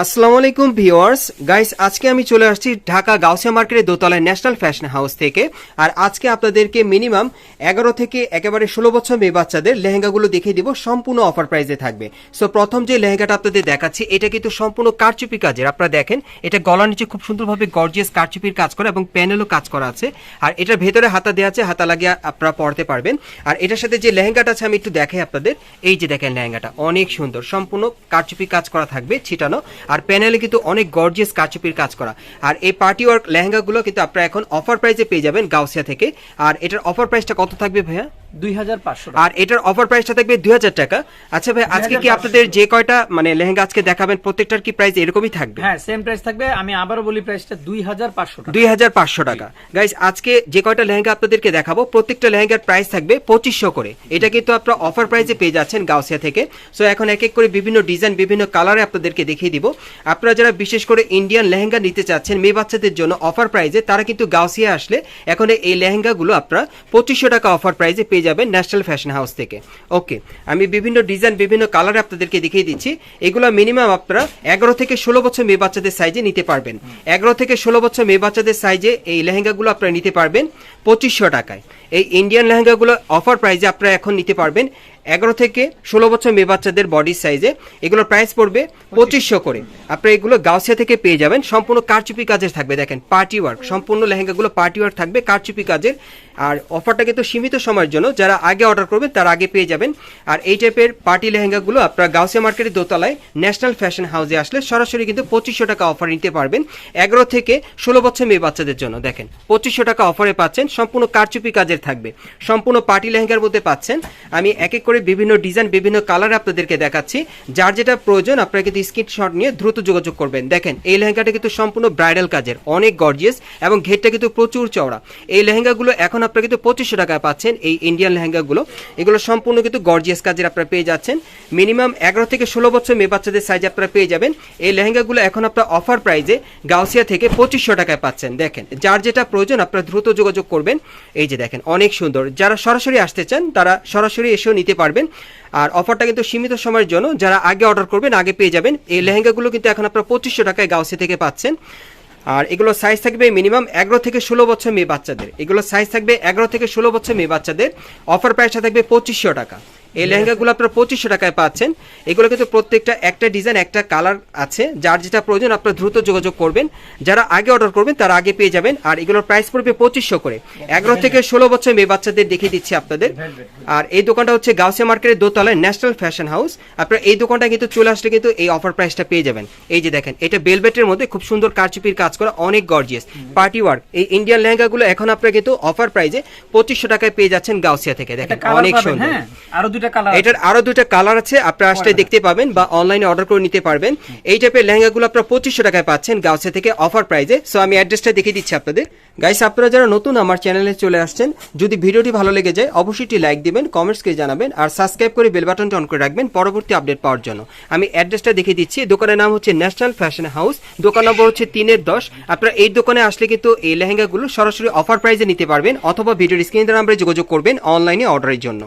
আসসালামু আলাইকুম viewers. Guys, আজকে আমি চলে আসছি ঢাকা গাউসিয়া মার্কেটের দোতলায় ন্যাশনাল ফ্যাশন হাউস থেকে। আর আজকে আপনাদেরকে মিনিমাম এগারো থেকে একেবারে ষোলো বছর মেয়ে বাচ্চাদের লেহেঙ্গাগুলো দেখিয়ে দিব। সম্পূর্ণ অফার প্রাইসে থাকবে। সো প্রথম যে লেহেঙ্গাটা আপনাদের দেখাচ্ছি, এটা কিন্তু সম্পূর্ণ কারচুপি কাজের। আপনারা দেখেন, এটা গলার নিচে খুব সুন্দরভাবে গর্জিয়াস কারচুপির কাজ করা এবং প্যানেলও কাজ করা আছে। আর এটার ভেতরে হাতা দেওয়া আছে, হাতা লাগিয়ে আপনারা পড়তে পারবেন। আর এটার সাথে যে লেহেঙ্গাটা আছে, আমি একটু দেখাই আপনাদের। এই যে দেখেন লেহেঙ্গাটা, অনেক সুন্দর, সম্পূর্ণ কারচুপি কাজ করা থাকবে ছিটানো। আর প্যানেলে কিন্তু অনেক গর্জিয়াস কাচুপির কাজ করা। আর এই পার্টি ওয়ার্ক লেহেঙ্গাগুলো কিন্তু আপনারা এখন অফার প্রাইসে পেয়ে যাবেন গাউসিয়া থেকে। আর এটার অফার প্রাইসটা কত থাকবে ভাইয়া? আর এটার অফার প্রাইসটা থাকবে দুই হাজার টাকা। আচ্ছা ভাই আজকে কি আপনাদের যে কয়টা মানে লেহেঙ্গা আজকে দেখাবেন প্রত্যেকটার কি প্রাইস এরকমই থাকবে? হ্যাঁ সেম প্রাইস থাকবে। আমি আবারও বলি প্রাইসটা দুই হাজার পাঁচশো দুই হাজার পাঁচশো টাকা। গাইজ আজকে যে কয়টা লেহেঙ্গা আপনাদেরকে দেখাবো প্রত্যেকটা লেহেঙ্গার প্রাইস থাকবে পঁচিশশো করে। এটা কিন্তু আপনারা অফার প্রাইসে পেয়ে যাচ্ছেন গাউসিয়া থেকে। সো এখন এক এক করে বিভিন্ন ডিজাইন বিভিন্ন কালারে আপনাদেরকে দেখিয়ে দিব। আপনারা যারা বিশেষ করে ইন্ডিয়ান লেহেঙ্গা নিতে চাচ্ছেন মেয়ে বাচ্চাদের জন্য অফার প্রাইসে তারা কিন্তু গাউসিয়া আসলে এখন এই লেহেঙ্গাগুলো আপনারা পঁচিশশো টাকা অফার প্রাইসে পেয়ে যাবেন ন্যাশনাল ফ্যাশন হাউস থেকে। ওকে, আমি বিভিন্ন ডিজাইন, বিভিন্ন কালার আপনাদেরকে দেখিয়ে দিচ্ছি। এগুলো মিনিমাম আপনারা এগারো থেকে ষোলো বছর মেয়ে বাচ্চাদের সাইজে নিতে পারবেন। এগারো থেকে ষোলো বছর মেয়ে বাচ্চাদের সাইজে এই লেহেঙ্গাগুলো আপনারা নিতে পারবেন পঁচিশশো টাকায়। এই ইন্ডিয়ান লেহেঙ্গাগুলো অফার প্রাইজে আপনারা এখন নিতে পারবেন এগারো থেকে ষোলো বছর মেয়ে বাচ্চাদের বডি সাইজে এগুলোর প্রাইস পড়বে পঁচিশশো করে। আপনারা এগুলো গাউসিয়া থেকে পেয়ে যাবেন। সম্পূর্ণ কারচুপি কাজের থাকবে। দেখেন পার্টি ওয়ার্ক সম্পূর্ণ লেহেঙ্গাগুলো পার্টি ওয়ার্ক থাকবে, কারচুপি কাজের। আর অফারটা কিন্তু সীমিত সময়ের জন্য যারা আগে অর্ডার করবেন, তারা আগে পেয়ে যাবেন। আর এই টাইপের পার্টি লেহেঙ্গাগুলো আপনারা গাউসিয়া মার্কেটের দোতলায় ন্যাশনাল ফ্যাশন হাউসে আসলে সরাসরি কিন্তু পঁচিশশো টাকা অফার নিতে পারবেন এগারো থেকে ষোলো বছর মেয়ে বাচ্চাদের জন্য। দেখেন, পঁচিশশো টাকা অফারে পাচ্ছেন, সম্পূর্ণ কারচুপি কাজের থাকবে। সম্পূর্ণ পার্টি লেহেঙ্গার মধ্যে পাচ্ছেন। আমি এক এক করে বিভিন্ন ডিজাইন, বিভিন্ন কালার আপনাদেরকে দেখাচ্ছি। যার যেটা প্রয়োজন, আপনারা কিন্তু স্ক্রিনশট নিয়ে দ্রুত যোগাযোগ করবেন। দেখেন, এই লেহেঙ্গাটা কিন্তু সম্পূর্ণ ব্রাইডাল কাজের, অনেক গর্জিয়াস এবং ঘেরটা কিন্তু প্রচুর চওড়া। এই লেহেঙ্গাগুলো এখন আপনারা কিন্তু পঁচিশশো টাকায় পাচ্ছেন, এই ইন্ডিয়ান লেহেঙ্গাগুলো। এগুলো সম্পূর্ণ কিন্তু গর্জিয়াস কাজের আপনারা পেয়ে যাচ্ছেন। মিনিমাম এগারো থেকে ষোলো বছর মেয়ে বাচ্চাদের সাইজ আপনারা পেয়ে যাবেন। এই লেহেঙ্গাগুলো এখন আপনার অফার প্রাইজে গাউসিয়া থেকে পঁচিশশো টাকায় পাচ্ছেন। দেখেন, যার যেটা প্রয়োজন, আপনারা দ্রুত যোগাযোগ করবেন। এই যে দেখেন, অনেক সুন্দর। যারা সরাসরি আসতে চান, তারা সরাসরি এসেও নিতে পারবেন। আর অফারটা কিন্তু সীমিত সময়ের জন্য যারা আগে অর্ডার করবেন, আগে পেয়ে যাবেন। এই লেহেঙ্গাগুলো কিন্তু এখন আপনারা পঁচিশশো টাকায় গাউসি থেকে পাচ্ছেন। আর এগুলো সাইজ থাকবে মিনিমাম এগারো থেকে ষোলো বছর মেয়ে বাচ্চাদের। এগুলো সাইজ থাকবে এগারো থেকে ষোলো বছর মেয়ে বাচ্চাদের। অফার প্রাইসটা থাকবে পঁচিশশো টাকা। এই লেহেঙ্গাগুলো আপনারা পঁচিশশো টাকায় পাচ্ছেন। এগুলো কিন্তু প্রত্যেকটা একটা ডিজাইন একটা কালার আছে। যার যেটা প্রয়োজন আপনারা দ্রুত যোগাযোগ করবেন। যারা আগে অর্ডার করবেন তারা আগে পেয়ে যাবেন। আর এগুলোর প্রাইস পড়বে পঁচিশশো করে। এগারো থেকে ষোলো বছর মেয়ে বাচ্চাদের দেখিয়ে দিচ্ছি আপনাদের। আর এই দোকানটা হচ্ছে গাউসিয়া মার্কেটের দোতলায় ন্যাশনাল ফ্যাশন হাউস আপনারা এই দোকানটা কিন্তু চলে আসলে কিন্তু এই অফার প্রাইসটা পেয়ে যাবেন। এই যে দেখেন এটা বেলবেটের মধ্যে খুব সুন্দর কারচুপির কাজ করা অনেক গর্জিয়াস পার্টি ওয়ার্ক এই ইন্ডিয়ান লেহেঙ্গাগুলো এখন আপনারা কিন্তু অফার প্রাইজে পঁচিশশো টাকায় পেয়ে যাচ্ছেন গাউসিয়া থেকে। দেখেন অনেক সুন্দর। হ্যাঁ। আরও দুইটা কালার এটার আরও দুটো কালার আছে আপনারা আসলে দেখতে পাবেন বা অনলাইনে অর্ডার করে নিতে পারবেন। এই টাইপের লেহেঙ্গাগুলো আপনারা পঁচিশশো টাকায় পাচ্ছেন গাউসে থেকে অফার প্রাইজে সো আমি অ্যাড্রেসটা দেখিয়ে দিচ্ছি আপনাদের। গাইস আপনারা যারা নতুন আমার চ্যানেলে চলে আসছেন যদি ভিডিওটি ভালো লেগে যায় অবশ্যই একটি লাইক দিবেন কমেন্টস করে জানাবেন আর সাবস্ক্রাইব করে বেল বাটনটা অন করে রাখবেন পরবর্তী আপডেট পাওয়ার জন্য। আমি অ্যাড্রেসটা দেখিয়ে দিচ্ছি। দোকানের নাম হচ্ছে ন্যাশনাল ফ্যাশন হাউস দোকান নম্বর হচ্ছে তিনের দশ। আপনারা এই দোকানে আসলে কিন্তু এই লেহেঙ্গাগুলো সরাসরি অফার প্রাইজে নিতে পারবেন অথবা ভিডিওর স্ক্রিনের নাম্বারে যোগাযোগ করবেন অনলাইনে অর্ডারের জন্য।